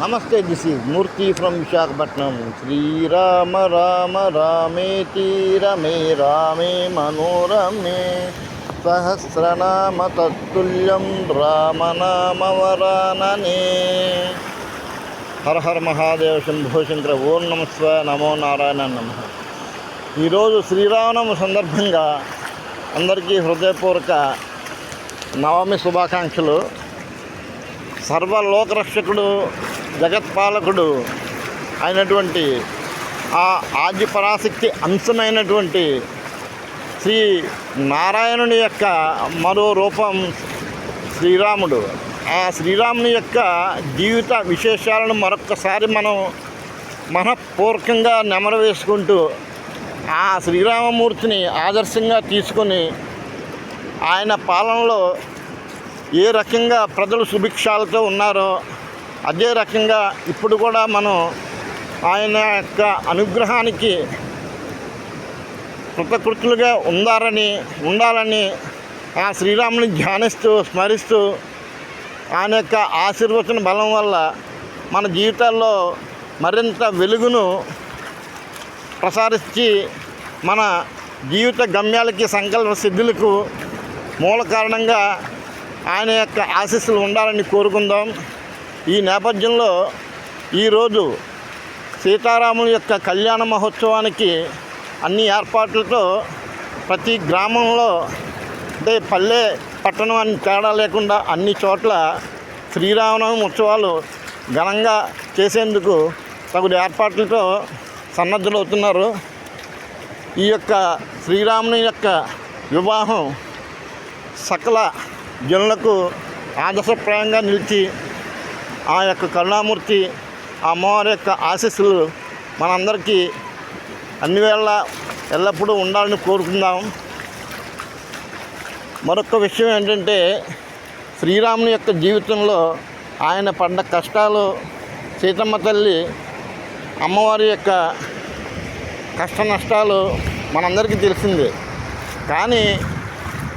నమస్తే this is Murthy from Visakhapatnam. Sri Rama Rama రామే రమే రామే మనోరమే. సహస్రనామ తత్తుల్యం రామనామవరాననే. హర హర మహాదేవ శంభో శంకర ఓం నమస్వ నమో నారాయణ నమ. ఈరోజు శ్రీరామనవమి సందర్భంగా అందరికీ హృదయపూర్వక నవమి శుభాకాంక్షలు. సర్వలోకరక్షకుడు జగత్పాలకుడు అయినటువంటి ఆ ఆది పరాశక్తి అంశమైనటువంటి శ్రీ నారాయణుని యొక్క మరో రూపం శ్రీరాముడు. ఆ శ్రీరాముని యొక్క జీవిత విశేషాలను మరొక్కసారి మనం మనపూర్వకంగా నెమరు వేసుకుంటూ ఆ శ్రీరామమూర్తిని ఆదర్శంగా తీసుకొని ఆయన పాలనలో ఏ రకంగా ప్రజలు సుభిక్షాలతో ఉన్నారో అదే రకంగా ఇప్పుడు కూడా మనం ఆయన యొక్క అనుగ్రహానికి కృతకృతులుగా ఉండాలని ఉండాలని ఆ శ్రీరాముని ధ్యానిస్తూ స్మరిస్తూ ఆయన యొక్క ఆశీర్వచన బలం వల్ల మన జీవితాల్లో మరింత వెలుగును ప్రసారించి మన జీవిత గమ్యాలకి సంకల్ప సిద్ధులకు మూల కారణంగా ఆయన యొక్క ఆశీస్సులు ఉండాలని కోరుకుందాం. ఈ నేపథ్యంలో ఈరోజు సీతారాముల యొక్క కళ్యాణ మహోత్సవానికి అన్ని ఏర్పాట్లతో ప్రతి గ్రామంలో అంటే పల్లె పట్టణం అని తేడా లేకుండా అన్ని చోట్ల శ్రీరామనవమి ఉత్సవాలు ఘనంగా చేసేందుకు తగు ఏర్పాట్లతో సన్నద్ధులవుతున్నారు. ఈ యొక్క శ్రీరాముని యొక్క వివాహం సకల జనులకు ఆదర్శప్రాయంగా నిలిచి ఆ యొక్క కరుణామూర్తి ఆ అమ్మవారి యొక్క ఆశీస్సులు మనందరికీ అన్ని వేళ ఎల్లప్పుడూ ఉండాలని కోరుకుందాం. మరొక విషయం ఏంటంటే శ్రీరాముని యొక్క జీవితంలో ఆయన పడ్డ కష్టాలు సీతమ్మ తల్లి అమ్మవారి యొక్క కష్ట నష్టాలు మనందరికీ తెలిసిందే. కానీ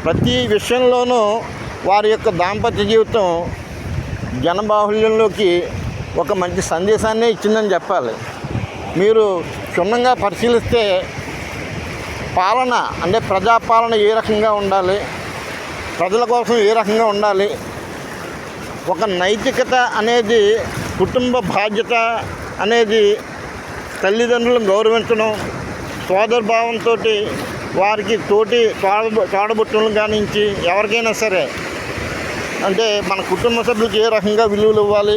ప్రతి విషయంలోనూ వారి యొక్క దాంపత్య జీవితం జనబాహుల్యంలోకి ఒక మంచి సందేశాన్ని ఇచ్చిందని చెప్పాలి. మీరు క్షుణ్ణంగా పరిశీలిస్తే పాలన అంటే ప్రజాపాలన ఏ రకంగా ఉండాలి? ప్రజల కోసం ఏ రకంగా ఉండాలి? ఒక నైతికత అనేది కుటుంబ బాధ్యత అనేది తల్లిదండ్రులను గౌరవించడం సోదరభావంతో వారికి తోటి తోడ తోడబుట్టులను కానించి ఎవరికైనా సరే అంటే మన కుటుంబ సభ్యులకు ఏ రకంగా విలువలు ఇవ్వాలి?